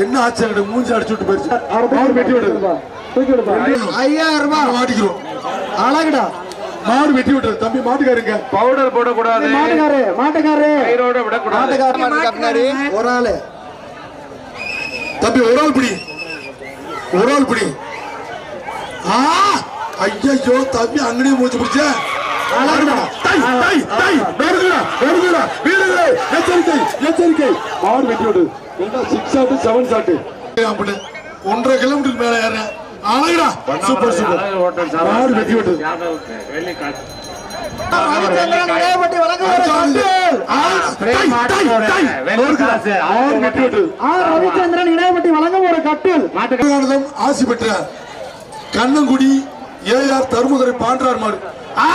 என்ன ஆச்சு எனக்கு மூஞ்சி அடிச்சு விட்டு போயிருச்சு. வெட்டி விடுறது. ஐயாயிரம் ரூபாய். மாட்டிக்கிறோம். அழகுடா. மாடு வெட்டி விட்டுறது தம்பி மாட்டுக்காருங்க பவுடர் போடக்கூடாது. மாட்டுக்காரு மாட்டுக்காரு கயிறோட விடக்கூடாது. மாட்டுக்காரு ஒரு ஆளு. தம்பி ஒரு ஆள் பிடி. ஒரு ஆள் பிடி. ஆ! ஐயோ தம்பி அங்கடியே மூச்சு பிடிச்ச எச்சரிக்கை எச்சரிக்கை. மாடு வெட்டி விடு என்ன சிக்ஸ் ஷாட் செவன் அப்படி ஒன்றரை கிலோமீட்டருக்கு மேல ஏறேன் அழகுடா. Super super. மாடு வெட்டி விட்டு ரவிச்சந்திரன் இடையப்பட்டி வழங்கும் ஒரு கட்டில். ஆசி பெற்ற கண்ணங்குடி ஏஆர் தருமதுரை பாண்டார் மாடு. ஆ!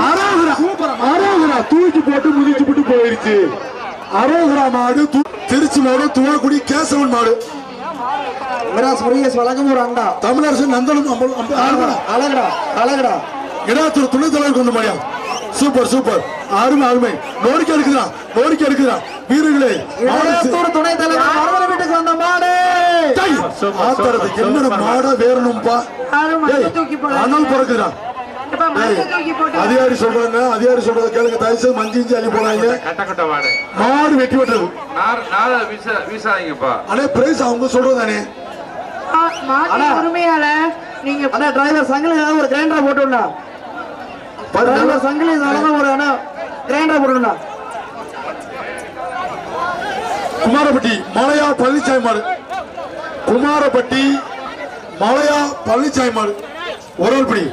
அரோகரா. அரோகரா. தூக்கி போட்டு முதிச்சு போட்டு போயிருச்சு. அரோகரா மாடு து- திருச்சி மாடு துவாக்குடி கேசவன் மாடு. மிராஸ் முருகேஷ் வழங்கும் ஒரு அண்டா. தமிழரசு நந்தனம். அழகுடா அழகுடா இடாத்தூர் துணைத் தலைவர் கொண்டு மாடியா சூப்பர் சூப்பர். அருமை அருமை. நோடிக்கை எடுக்குதா நோடிக்கை எடுக்குதா வீரர்களே துணைத் தலைவர் வீட்டுக்கு வந்த மாடு. டை! ஆத்தறதுக்கு என்னடா மாடா வேறணும்பா? அனல் பிறக்குதுடா. டேய், அதிகாரி சொல்றாங்க அதிகாரி சொல்றத கேளுங்க தயவு செய்து மஞ்சி இஞ்சி அள்ளி போறாங்க கட்ட கட்ட வாடு மாடு. வெட்டி விட்டுறது வீசாதீங்கப்பா. அண்ணே பிரைஸ் அவங்க சொல்றதானே உரிமையாளர் நீங்க டிரைவர் சங்கிலி ஏதாவது ஒரு கிரைண்டர் போட்டுடா டிரைவர் சங்கிலி ஏதாவது ஒரு அண்ணா கிரைண்டர் போட்டுடா குமாரப்பட்டி மலையா பழனிசாமி மாடு குமாரப்பட்டி மலையா பழனிசாமி மாடு ஒரு ஆள் பிடி.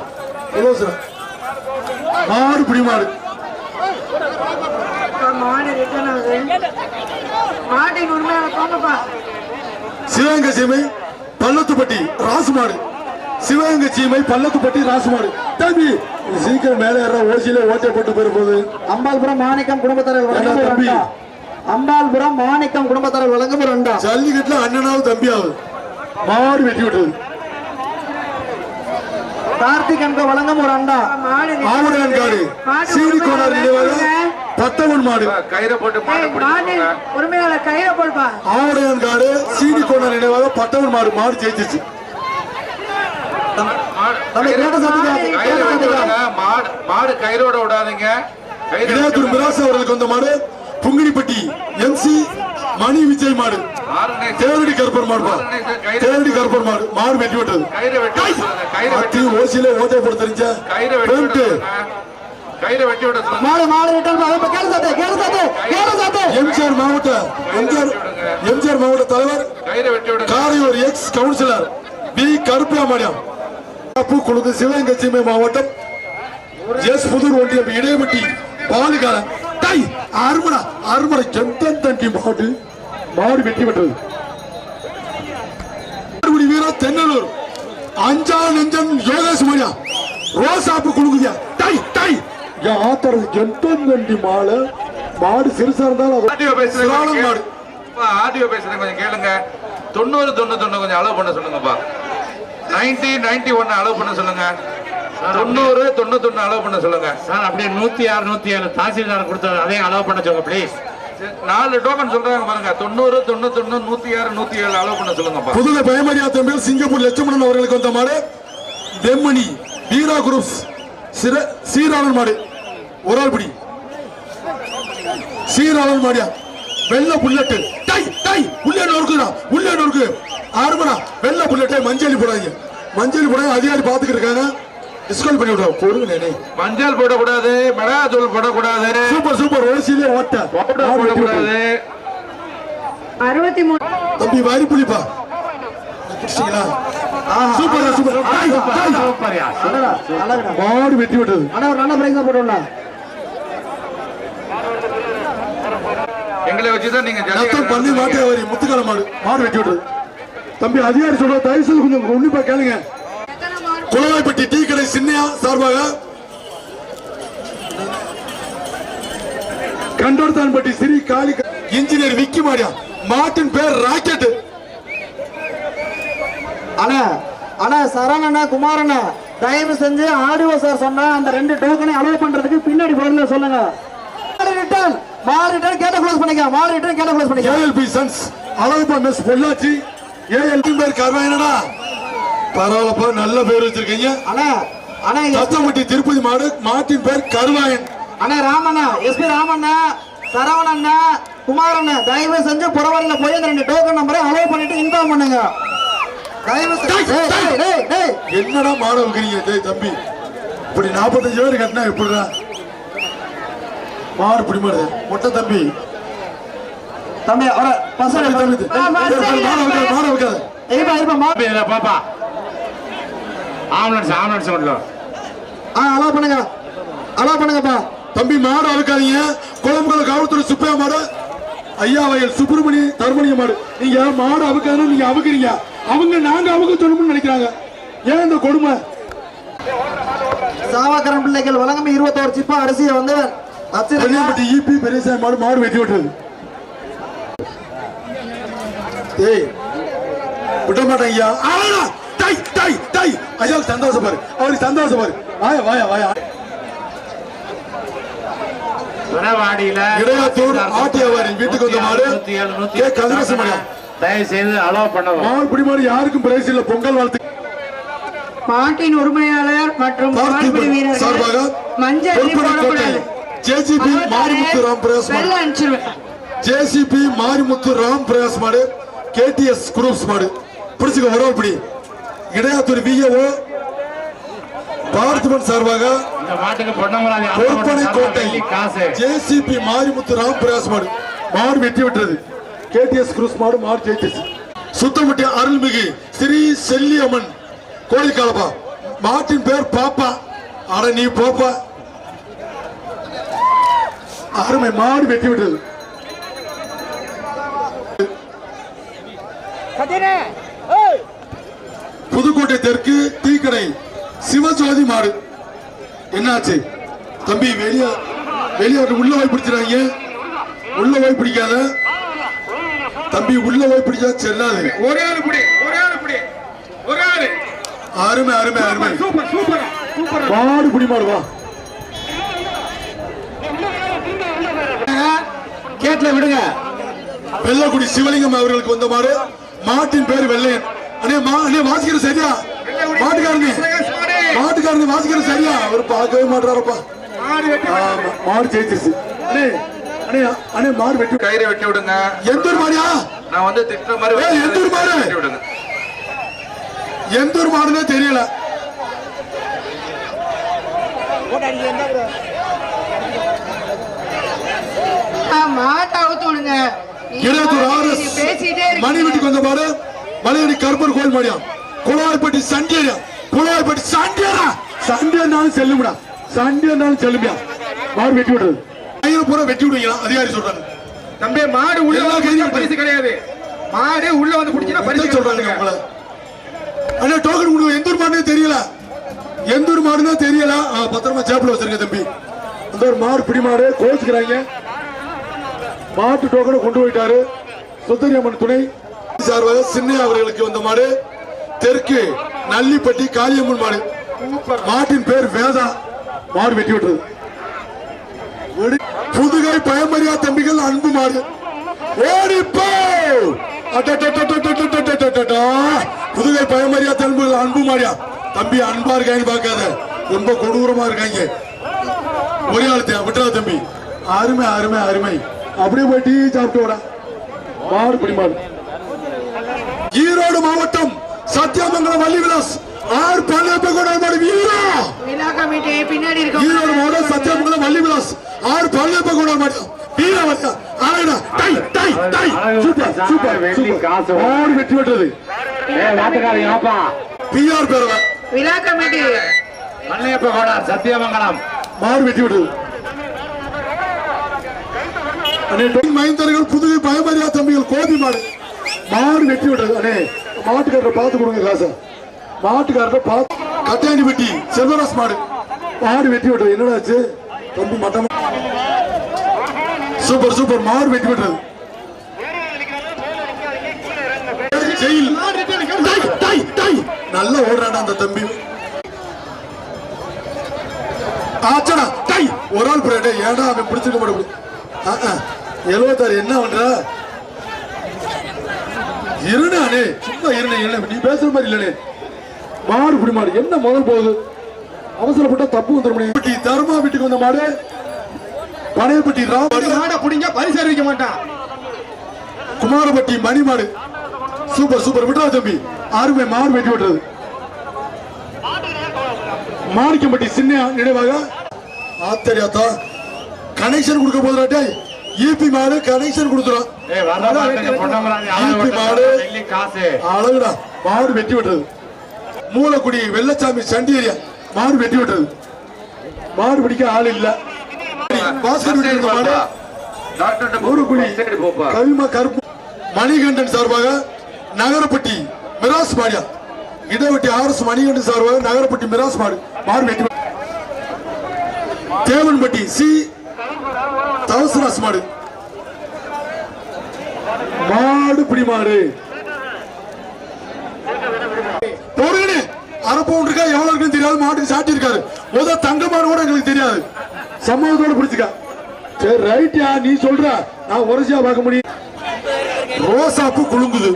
எவ்வளவு சார். மாடு பிடி மாடு சிவகங்கை சீமை பள்ளத்துப்பட்டி ராசு மாடு சிவகங்கை சீமை பள்ளத்துப்பட்டி ராசு மாடு தம்பி சீக்கிரம் மேலே ஏற ஓசியில ஓட்டை போட்டு போயிட போகுது. அம்பாள்புரம் மாணிக்கம் குடும்பத்தாரர் வழங்கும் தம்பி? அம்பாள்புரம் மாணிக்கம் குடும்பத்தாரர் வழங்கும் ஒரு அண்டா. ஜல்லிக்கட்டுல அண்ணனாவது தம்பியாவது. மாடு வெட்டி விட்டுறது கார்த்திக் அன்பு வழங்கும் ஒரு அண்டா. மாடு ஆவுடையான் காடு. சீனி கோனார் நினைவாக பத்தவன் மாடு. கயிறை போட்டு உரிமையாளர் கையில போடுப்பா. ஆவுடையான் காடு சீனி கோனார் நினைவாக பத்தவன் மாடு மாடு ஜெயிச்சிச்சு மாடு கயிறோட விடாதீங்க. விடுங்க. மிராசு அவர்களுக்கு வந்த மாடு புங்கினிப்பட்டி எம்சி மணி விஜய் மாடு. தேவடி கருப்பர் மாடு. தேவடி கருப்பர் மாடு. மாடு வெட்டி விட்டது. அத்தி ஓசியில ஓட்டை போட்டு தெரிஞ்ச விடுங்க. கயிறை வெட்டி விட சொல்லுங்க மாடு மாடு கேளு சாத்து கேளு சாத்து கேளு சாத்து எம்ஜிஆர் மாவட்ட எம்ஜிஆர் எம்ஜிஆர் மாவட்ட தலைவர் Karaiyur ex councillor P Karuppiah மாடியம் குழுக்கு சிவகங்கை சீமை மாவட்டம் எஸ் புதூர் ஒன்றியம் இடையப்பட்டி பாலுகால டை அருமடா அருமடா கெந்தன் தண்டி மாடு மாடு வெட்டி விட்டது மாடுபிடி வீரர் தென்னலூர் அஞ்சா நெஞ்சன் யோகேஷ் மணியா ரோசாப்பு குழுங்குதியா டை டை. என் ஆத்தரது கெந்தன் தண்டி மாலை மாடு சிறுசா இருந்தாலும் ஆடியோ பேசுறேன் ஆடியோ பேசுறேன் கொஞ்சம் கேளுங்க. தொண்ணூறு தொண்ணூத்தொன்னு கொஞ்சம் அலோவ் பண்ண சொல்லுங்கப்பா. நைன்டி நைன்டி ஒன்னு அலோவ் பண்ண சொல்லுங்க. தொண்ணூறு தொண்ணூத்தொன்னு அலோவ் பண்ண சொல்லுங்க. சார் அப்படியே நூத்தி ஆறு நூத்தி ஏழு தாசில்தார் கொடுத்தது அதையும் அலோவ் பண்ண சொல்லுங்க ப்ளீஸ் நாலு டோக்கன் சொல்றாங்க பாருங்க. தொண்ணூறு தொண்ணூத்தொன்னு நூத்தி ஆறு நூத்தி ஏழு அலோவ் பண்ண சொல்லுங்கப்பா புதுவை பயமரியா தம்பியில் சிங்கப்பூர் லட்சுமணன் அவர்களுக்கு வந்த மாடு வெம்மணி வீரா குரூப்ஸ் சிற சீராளன் மாடு ஒரு ஆள் பிடி சீராளன் மாடியா? வெள்ள புல்லட்டு. டை டை உள்ளே நொறுக்குடா உள்ளே நொறுக்கு. ஆறுமடா வெள்ள புல்லட்டை மஞ்சள் போடாதீங்க. மஞ்சள் போடாத அதிகாரி பாத்துக்கிட்டு இருக்காங்க. டிஸ்கவுண்ட் பண்ணி விடுறோம் பொறுங்க மஞ்சள் போடக்கூடாது மிளகாத்தூள் போடக்கூடாது. சூப்பர் சூப்பர் ஓசியிலே ஓட்ட பவுடர் மாடு வெட்டி விட்டது. போடக்கூடாது அறுபத்தி மூணு. தம்பி வாரி புளிப்பா. பிடிச்சிங்களா சூப்பர் சூப்பர் மாடு வெட்டி விட்டது. அண்ணா ஒரு நல்ல பிரைஸ் எங்களை வச்சுதான் நீங்க பண்ணி மாட்டே முத்துக்கால மாடு. மாடு வெட்டி விட்டது. தம்பி அதிகாரி சொல்ற? தயவு செய்து கொஞ்சம் உன்னிப்பா கேளுங்க. குளவாய்ப்பட்டி டீ கடை சின்னையா சார்பாக கண்டோர்தான்பட்டி ஸ்ரீ காளி இன்ஜினியர் விக்கி மாடியா. மாட்டின் பேர் ராக்கெட் அண்ணா அண்ணா சரணண்ணா குமாரண்ணா தயவு செஞ்சு ஆடியோ சார் சொன்னா அந்த ரெண்டு டோக்கனை அலோவ் பண்றதுக்கு பின்னாடி பதில சொல்லுங்க. ரிட்டர்ன் கேட்ட க்ளோஸ் பண்ணிக்க மாடு ரிட்டர்ன் கேட்ட க்ளோஸ் பண்ணிக்க ALP sons Alagappa miss Pollachi. AL பேர் கருவாயனடா பரவாயில்லப்பா நல்ல பேர் வச்சிருக்கீங்க. அண்ணா அண்ணா இங்க தத்தம்பட்டி திருப்பதி மாடு மாட்டின் பேர் கருவாயன் அண்ணா ராமண்ணா எஸ்பி ராமண்ணா சரவணண்ணா குமாரண்ணா தயவு செஞ்சு புறவரில போய் அந்த ரெண்டு டோக்கன் நம்பரை அலோவ் பண்ணிட்டு இன்ஃபார்ம் பண்ணுங்க. என்னடா மாடு வைக்கிறீங்க டேய் தம்பி இப்படி நாற்பத்தஞ்சு பேர் கட்டினா எப்படிடா? மாடு இப்படி மாடு மொட்டை தம்பி தம்பி அவர பசங்க பாப்பா. ஆம்புலன்ஸ் ஆம்புலன்ஸ் கொண்டு ஆ அலோவ் பண்ணுங்க. அலோவ் பண்ணுங்கப்பா. தம்பி மாடு அவுக்காதீங்க குளம்புல காவல்துறை சுப்பையா மாடு. ஐயா வயல் சுப்பிரமணி தர்மணிய மாடு. நீங்க மாடு அவுக்காதுன்னு நீங்க அவுக்குறீங்க. அவங்க நாங்க அவுக்க சொல்லணும்னு நினைக்கிறாங்க. ஏன் இந்த கொடுமை? சாவாக்கரன் பிள்ளைகள் வழங்கும் இருபத்தோரு சிப்பா அரிசியை வந்து வச்சிருக்க பெரியப்பட்டி ஈபி பெரியசாமி மாடு மாடு வெட்டி விட்டுறது ஏய் விட மாட்டேன் ஐயா. டை டை டை சந்தோஷம் பாரு. அவருக்கு சந்தோஷம் பாரு. வாயா வாயா வாயா. இடையாத்தூர் ஆட்டியாவாரி வீட்டுக்கு வந்த மாடு கே கதிரேசன் மகன். தயவு செய்து அலோவ் பண்ணவும். மாடு பிடி மாடு யாருக்கும் பிரைஸ் இல்ல. பொங்கல் வாழ்த்து. மாட்டின் உரிமையாளர் மற்றும் மாடுபிடி பார்த்திபன் சார்பாக மஞ்சள் போடக்கூடாது. ஜேசிபி மாரிமுத்து ராம் பிரயாஸ் மாடு ஜேசிபி மாரிமுத்து ராம் பிரயாஸ் மாடு. கேடிஎஸ் குரூப்ஸ் மாடு. பிடிச்சுக்க உறவு பிடி இடையாத்தூர் விஏஓ பார்த்திபன் சார்பாக பொற்பனை கோட்டை ஜேசிபி மாரிமுத்து ராம் பிரயாஸ் மாடு. மாடு வெட்டி விட்டது. கேடிஎஸ் குரூஸ் மாடு மாடு ஜெயிச்சிச்சு சுத்தமட்டி அருள்மிகு ஸ்ரீ செல்லியம்மன் கோழிக்காலப்பா. மாட்டின் பேர் பாப்பா. அட நீ போப்பா. அருமை மாடு வெட்டி விட்டது. புதுக்கோட்டை தெற்கு டீக்கடை சிவஜோதி மாடு. என்னாச்சு? தம்பி வெளியே வெளியே வந்து உள்ள போய் பிடிச்சிடாங்க. உள்ள போய் பிடிக்காத? தம்பி உள்ள போய் பிடிச்சா செல்லாது. ஒரே ஆளு பிடி ஒரே ஆளு பிடி ஒரே ஆளு. அருமை அருமை அருமை. Super super super. மாடு பிடி மாடு வா. கேட்ல விடுங்க. வெள்ளக்குடி சிவலிங்கம் அவர்களுக்கு வந்த மாடு. மாட்டின் பேர் வெள்ளையன் அண்ணே மா அண்ணே வாசிக்கிற சரியா? மாட்டுக்காரனே. மாட்டுக்காரனே வாசிக்கிற சரியா? அவர் பார்க்கவே மாட்டாரப்பா ஆமா மாடு ஜெயிச்சிருச்சு. அண்ணே அண்ணே அண்ணே மாடு வெட்டி கயிறை வெட்டி விடுங்க. எந்த ஒரு மாடியா? நான் வந்து திட்டுற மாதிரி எந்த ஊர் மாடு? வெட்டி விடுங்க. எந்த ஒரு மாடுனே தெரியல. ஆ, மாட்டை அவுத்து விடுங்க. நீங்க இருபத்தூர் ஆறு மணி வீட்டுக்கு வந்த மாடு மலையடி கருப்பர் கோயில் மாடியா குளவாய்ப்பட்டி சண்டியா குளவாய்ப்பட்டி சண்டியா சண்டியானாலும் செல்லும்டா. சண்டியானாலும் செல்லுமியா மாடு வெட்டி விடுறது. கையில பூரா வெட்டி விடுவீங்களா? அதிகாரி சொல்றாங்க தம்பி மாடு உள்ள பரிசு கிடையாது. மாடு உள்ள வந்து பிடிச்சினா பரிசு சொல்றாங்க உங்களை? அண்ணா டோக்கன் கொடுங்க. எந்த ஒரு மாடுனே தெரியல. எந்த ஒரு மாடுனே தெரியல. பத்திரமா சேப்பில் வச்சிருக்க தம்பி. அந்த ஒரு மாடு பிடி மாடு கோச்சுக்கிறாங்க. மாட்டு டோக்கனை கொண்டு போயிட்டாரு. சுத்தரியம்மன் துணை. சார்பாக சின்ன அவர்களுக்கு வந்த மாடு. தெற்கு நல்லிப்பட்டி காளியம்மன் மாடு. மாட்டின் பேர் வேதா. மாடு வெட்டி விட்டது. புதுகை பயமரியா தம்பிகள் அன்பு மாடு. ஓடிப்போ புதுகை பயமரியா தம்பிகள் அன்பு மாடியா தம்பி அன்பா இருக்கான்னு பாக்காத ரொம்ப கொடூரமா இருக்காங்க ஒரே ஆளுத்தையா விட்டுறா தம்பி அருமை அருமை அருமை அப்படியே போய் டீ சாப்பிட்டு வாடா. மாடு பிடி மாடு ஈரோடு மாவட்டம் சத்தியமங்கலம் வள்ளிவிலாஸ் ஆர் பள்ளியப்பகோட வீரா. ஈரோடு மாவட்டம் சத்தியமங்கலம் வள்ளிவிலாஸ் ஆர் பள்ளியப்பகோட மாட்டம் வீரா வட்டா ஆனா டை டை டை. சூப்பர் சூப்பர் வெட்டி காசு. ஓர் வெட்டி வெட்டது ஏ வாட்டக்கார யாப்பா பிஆர் பேரவ விழா கமிட்டி பள்ளியப்பகோட சத்தியமங்கலம். மார் வெட்டி விட்டது மைந்தர்கள் புதுகை பயமரியா தம்பிகள் கோபி மாடு. மாடு வெட்டி விட்டது அண்ணே மாட்டுக்காரரை பார்த்து கொடுங்க காசை. மாட்டுக்காரரை பார்த்து கட்டாண்டி வெட்டி செல்வராஸ் மாடு. மாடு வெட்டி விடுறது என்னடா ஆச்சு? ரொம்ப மட்டம் சூப்பர் சூப்பர். மாடு வெட்டி விட்டது ஜெயில். நல்லா ஓடுறாடா அந்த தம்பி. ஆச்சடா. டை ஒரு ஆள் பிரேடே ஏடா அவன் பிடிச்சிருக்க மாட்டேன் எழுபத்தாறு என்ன பண்ற? இருநானே சும்மா இருனே இல்லை நீ பேசுற மாதிரி இல்லனே மாடு மாடு என்ன முதல் போகுது? அவசரப்பட்ட தப்பு வந்துடும் தர்மா வீட்டுக்கு வந்த மாடு. பனையப்பட்டி ராம் மாடை புடிங்க பரிசு அறிவிக்க மாட்டான். குமாரப்பட்டி மணி மாடு. Super super. விட்டுறா தம்பி. அருமை மாடு வெட்டி விட்டுறது. மாணிக்கம்பட்டி சின்ன நினைவாக. ஆத்தரியாத்தா கனெக்ஷன் கொடுக்க போதுடா ஈபி மாடு கனெக்ஷன் கொடுத்துரும் ஈபி மாடு அழகுடா மாடு வெட்டி விட்டுறது மூலக்குடி வெள்ளச்சாமி சண்டி ஏரியா மாடு வெட்டி விட்டுறது மாடு பிடிக்க ஆள் இல்ல. பாஸ்கர் மாடு கவிம கருப்பு. மணிகண்டன் சார்பாக நகரப்பட்டி மிராஸ் மாடியா. இடவெட்டி ஆர் எஸ் மணிகண்டன் சார்பாக நகரப்பட்டி மிராஸ் மாடு. மாடு வெட்டி தேவன்பட்டி சி தவசராஸ் மாடு. மாடு பிடி மாடு. போடுங்கண்ணே அரை இருக்கா எவ்வளவு இருக்குன்னு தெரியாது. மாட்டுக்கு சாட்டி இருக்காரு. முத தங்க மாடு கூட எங்களுக்கு தெரியாது. சம்பவத்தோட பிடிச்சிக்கா. சரி ரைட்யா நீ சொல்ற. நான் உரசியா பார்க்க முடியும். ரோசாப்பு குலுங்குது.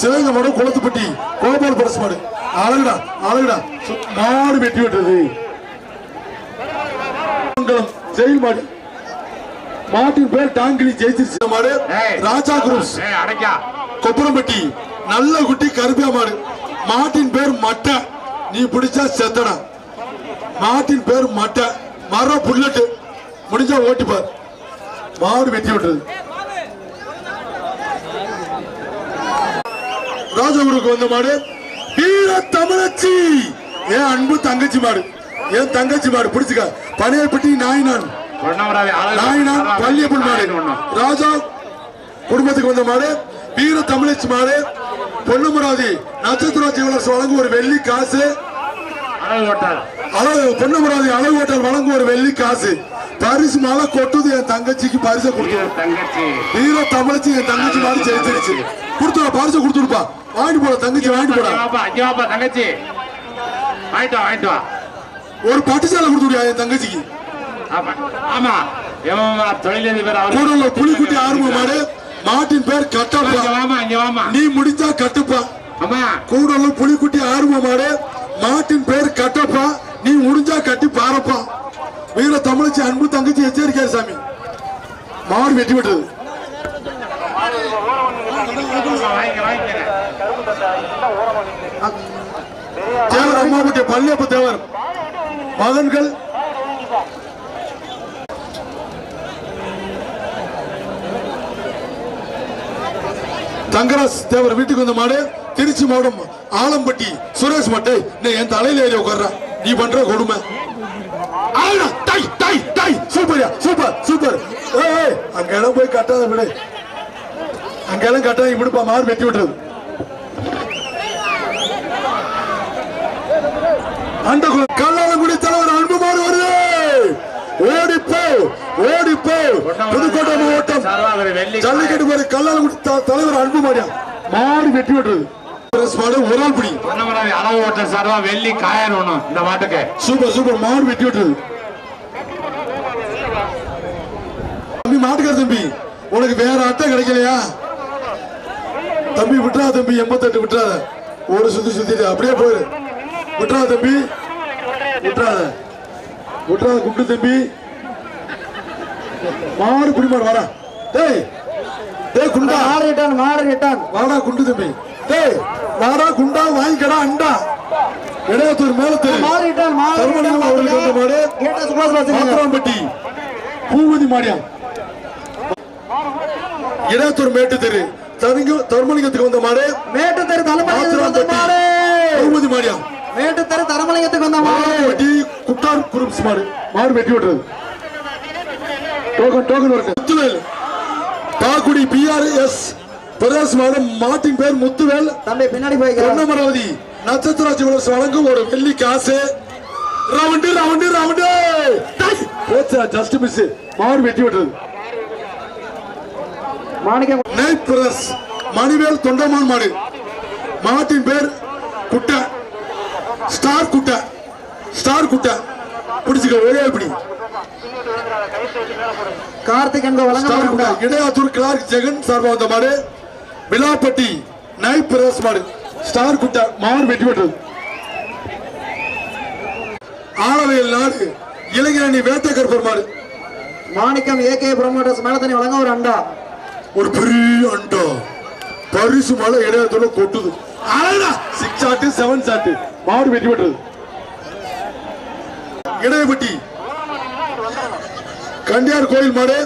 சிவங்க மாடு குளத்துப்பட்டி கோபால் பரசு மாடு. அழகுடா அழகுடா. மாடு வெட்டி விட்டுறது. மங்கலம் ஜெயில் மாடு. மாட்டின் பேர் டாங்கிலி ஜெயிச்சிருச்சு மாடு. ராஜா குரூஸ் கொப்பரம்பட்டி நல்ல குட்டி கருப்பியா மாடு. மாட்டின் பேர் மட்டை. நீ பிடிச்சா செத்தடா. மாட்டின் பேர் மட்டை. மர புல்லட்டு. முடிஞ்சா ஓட்டிப்பார் மாடு வெட்டி விட்டுறது ராஜகுருக்கு வந்த மாடு. வீர தமிழச்சி. என் அன்பு தங்கச்சி மாடு. என் தங்கச்சி மாடு? பிடிச்சுக்க. பனையப்பட்டி நாயினான். பொன்னமராதி பள்ளியப்பன் மாடு. ராஜா குடும்பத்துக்கு வந்த மாடு வீர தமிழச்சி மாடு பொன்னுமராதி நட்சத்திர ஜீவனர்ஸ் வழங்கும் ஒரு வெள்ளி காசு. அழகு ஓட்டார். அழகு ஹோட்டல் வழங்கும் ஒரு வெள்ளி காசு. பரிசு மழை கொட்டுது என் தங்கச்சிக்கு பரிசை கொடுத்து. வீர தமிழச்சி என் தங்கச்சி மாடு ஜெயிச்சிருச்சு. கொடுத்துடா பரிசை கொடுத்துருப்பா வாங்கிட்டு போட தங்கச்சி வாங்கிட்டு போடா. தங்கச்சி. வாங்கிட்டு வாங்கிட்டு வா. ஒரு பட்டு சேலை என் தங்கச்சிக்கு? ஆமா. ஆமா. தொழிலதிபர் அவரு. கூட உள்ள புலிக்குட்டி ஆர்வ மாடு மாட்டின் பேர் கட்டப்பா. வாமா இங்க வாமா. நீ முடிஞ்சா கட்டுப்பா. அம்மா கூட உள்ள புலிக்குட்டி ஆர்வ மாடு மாட்டின் பேர் கட்டப்பா. நீ முடிஞ்சா கட்டி பாரப்பா. வீர தமிழச்சி அன்பு தங்கச்சி எச்சரிக்கையார் சாமி. மாடு வெட்டி விட்டது. தேவர் அம்மாவுடைய பள்ளியப்ப தேவர். மகன்கள் தங்கராஜ் தேவர் வீட்டுக்கு வந்த மாடு திருச்சி மாவட்டம் ஆலம்பட்டி சுரேஷ் மட்டை நீ என் தலையில ஏறி உட்கார்ற. நீ பண்ற கொடுமை. டை, டை, டை. சூப்பர்யா சூப்பர் சூப்பர். ஏய், அங்க இடம் போய் கட்டாத விடு. அங்க இடம் கட்டாத விடுப்பா மாறு வெட்டி விட்டுறது அந்த கல்லால தலைவர் அன்புமாறு வருது ஓடிப்போ ஓடிப்போ புதுக்கோட்டை மாவட்டம் ஜல்லிக்கட்டு பேரு கல்லாலங்குடி த- தலைவர் அன்புமாரியா மாடு வெட்டி விட்டுறது பிரஸ் மாடு ஒரு ஆள் பிடி ஓட்டல் சார்பா வெள்ளி காயர் ஒண்ணும் இந்த மாட்டுக்கு. சூப்பர் சூப்பர் மாடு வெட்டி விட்டுறது தம்பி மாட்டுக்கார தம்பி உனக்கு வேற அட்டை கிடைக்கலையா? தம்பி விட்டுறா தம்பி எண்பத்தெட்டு விட்டுறாத. ஒரு சுத்தி சுத்திட்டு அப்படியே போயிரு. விட்டுறா தம்பி. விட்டுறாத. விட்டுறாத குண்டு தம்பி. மாடு குடி மாடு வாடா. டேய் டேய் குண்டா. மாடு ரிட்டர்ன் வாடா குண்டு தம்பி. டேய் வாடா குண்டா வாங்கிக்கடா அண்டா. இடையத்தூர் மேல தெரு மாடு ரிட்டர்ன் மாடு தர்மலிங்கம் அவர்களுக்கு வந்த மாடு. மாத்திராம்பட்டி பூவதி மாடியா இடையத்தூர் மேட்டு தெரு. தர்மலிங்கத்துக்கு வந்த மாடு. மேட்டு தெரு மாடு. பூவதி மாடியா மேட்டு தெரு தரமலையத்துக்கு வந்த மாடு. மாடு குட்டார் குரூப்ஸ் மாடு. மாடு வெட்டி விட்டுறது டோக்கன் டோக்கன் இருக்கு முத்துவேல். பாக்குடி பிஆர்எஸ் பிரதேச மாடு மாட்டின் பேர் முத்துவேல். தம்பி பின்னாடி பொன்னமராவதி நட்சத்திர ஜுவலர்ஸ் வழங்கும் ஒரு வெள்ளி காசு. Round round round. போச்சா ஜஸ்ட் மிஸ் மாடு வெட்டி விட்டுறது மாணிக்கம். நைட் பிரதர்ஸ் மணிவேல் தொண்டமான் மாடு. மாட்டின் பேர் குட்டை. ஸ்டார் குட்டை. ஸ்டார் குட்டை. பிடிச்சுக்க ஒரே பிடி. கார்த்திக் ஸ்டார் வழங்க இடையாத்தூர் கிளார்க் ஜெகன் சார்பா வந்த மாடு விழாப்பட்டி நைட் பிரதர்ஸ் மாடு. ஸ்டார் குட்டா மாடு வெற்றி பெற்றது. ஆளவையில் நாடு இளைஞரணி வேட்டக்கற்பர் மாடு. மாணிக்கம் ஏகே ப்ரொமோட்டர்ஸ் மேல தண்ணி வழங்க ஒரு அண்டா. ஒரு பெரிய அண்டா. பரிசு மலை இடையத்தோட கொட்டுது. அழகா சிக்ஸ் ஷாட்டு செவன் ஷாட்டு மாடு வெற்றி பெற்றது. இடையப்பட்டி கண்டியார் கோயில் மாடு.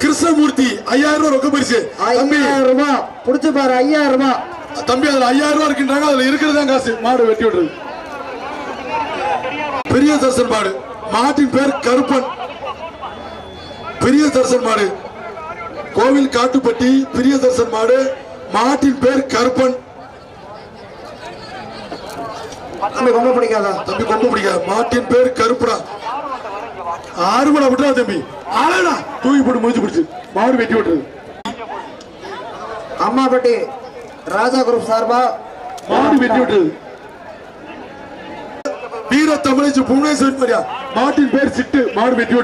கிருஷ்ணமூர்த்தி ஐயாயிரம் ரூபாய் ரொக்க பரிசு தம்பி ஐயாயிரம் ரூபாய். புடிச்சு பாரு ஐயாயிரம் ரூபாய். தம்பி அதுல ஐயாயிரம் ரூபாய் இருக்கின்றாங்க அதுல இருக்கிறது தான் காசு. மாடு வெட்டி விடுறது. பெரிய தர்சன் மாடு. மாட்டின் பேர் கருப்பன். பெரிய தர்சன் மாடு. கோவில் காட்டுப்பட்டி பெரிய தர்சன் மாடு. மாட்டின் பேர் கருப்பன். தம்பி ரொம்ப பிடிக்காதா? தம்பி கொண்டு பிடிக்காது. மாட்டின் பேர் கருப்புடா ஆறுமடா விட்டுறா தம்பி. ஆளடா தூக்கி போட்டு முடிச்சு பிடிச்சு. மாடு வெட்டி விட்டுறது அம்மாப்பட்டி ராஜா குரூப் சார்பா? மாடு வெட்டி விட்டுறது வீர தமிழச்சி புவனேஸ்வரி மாட்டின் பேர் சிட்டு மாடு விட்டு